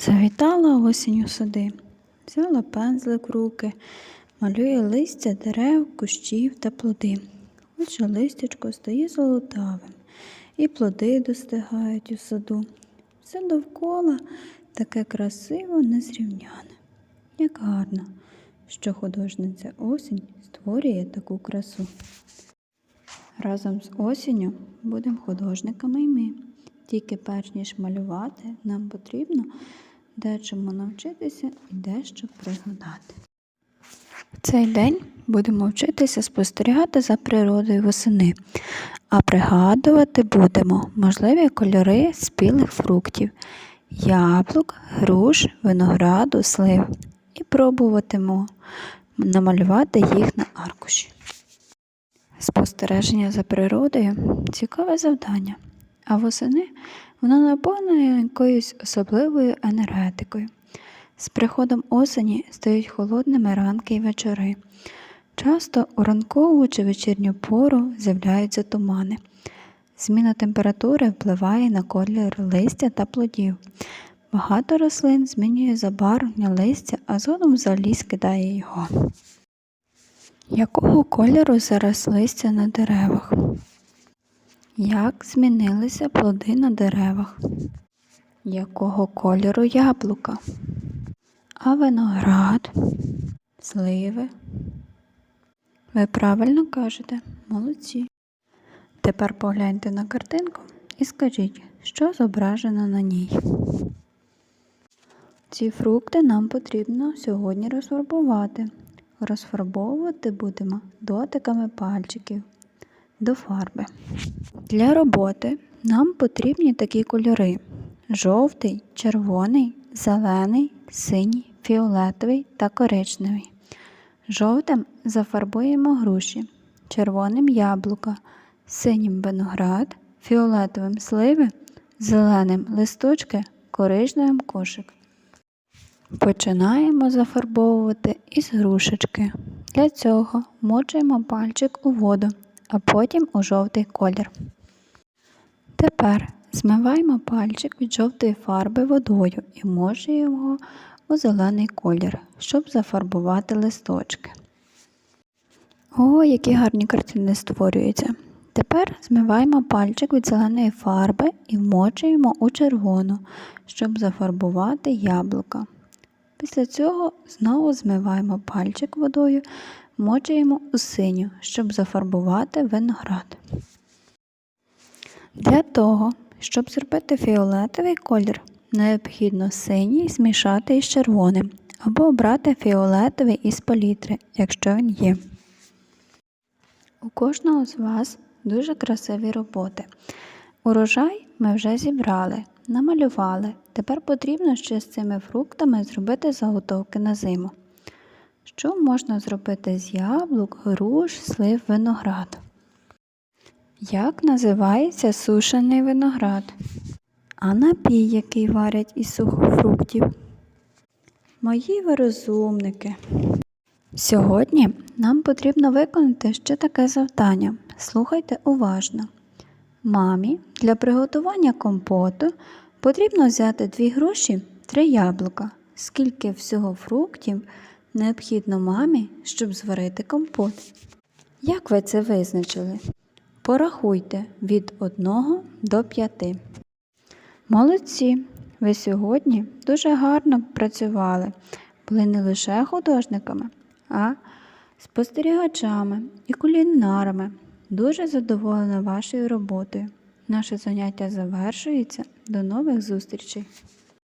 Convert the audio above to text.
Завітала осінь у сади, взяла пензлик в руки, малює листя дерев, кущів та плоди. Отже, листячко стає золотавим, і плоди достигають у саду. Все довкола таке красиво, незрівняне. Як гарно, що художниця осінь створює таку красу. Разом з осінню будемо художниками і ми. Тільки перш ніж малювати, нам потрібно дечому навчитися і дещо пригадати. В цей день будемо вчитися спостерігати за природою восени, а пригадувати будемо можливі кольори спілих фруктів, яблук, груш, винограду, слив і пробуватимемо намалювати їх на аркуші. Спостереження за природою цікаве завдання, а восени воно наповнює якоюсь особливою енергетикою. З приходом осені стають холодними ранки і вечори. Часто у ранкову чи вечірню пору з'являються тумани. Зміна температури впливає на колір листя та плодів. Багато рослин змінює забарвлення листя, а згодом взагалі скидає його. Якого кольору зараз листя на деревах? Як змінилися плоди на деревах? Якого кольору яблука? А виноград? Сливи? Ви правильно кажете, молодці. Тепер погляньте на картинку і скажіть, що зображено на ній. Ці фрукти нам потрібно сьогодні розфарбувати. Розфарбовувати будемо дотиками пальчиків до фарби. Для роботи нам потрібні такі кольори: жовтий, червоний, зелений, синій, фіолетовий та коричневий. Жовтим зафарбуємо груші, червоним яблука, синім виноград, фіолетовим сливи, зеленим листочки, коричневим кошик. Починаємо зафарбовувати із грушечки. Для цього мочуємо пальчик у воду, а потім у жовтий колір. Тепер змиваємо пальчик від жовтої фарби водою і його у зелений колір, щоб зафарбувати листочки. О, які гарні картини створюються. Тепер змиваємо пальчик від зеленої фарби і вмочуємо у червону, щоб зафарбувати яблука. Після цього знову змиваємо пальчик водою, мочуємо у синю, щоб зафарбувати виноград. Для того, щоб зробити фіолетовий колір, необхідно синій змішати із червоним або обрати фіолетовий із палітри, якщо він є. У кожного з вас дуже красиві роботи. Урожай ми вже зібрали, намалювали. Тепер потрібно ще з цими фруктами зробити заготовки на зиму. Що можна зробити з яблук, груш, слив, виноград? Як називається сушений виноград? А напій, який варять із сухофруктів? Мої ви розумники. Сьогодні нам потрібно виконати ще таке завдання. Слухайте уважно. Мамі для приготування компоту потрібно взяти дві груші, три яблука. Скільки всього фруктів необхідно мамі, щоб зварити компот? Як ви це визначили? Порахуйте від 1 до 5. Молодці! Ви сьогодні дуже гарно працювали, були не лише художниками, а спостерігачами і кулінарами. Дуже задоволена вашою роботою. Наше заняття завершується. До нових зустрічей!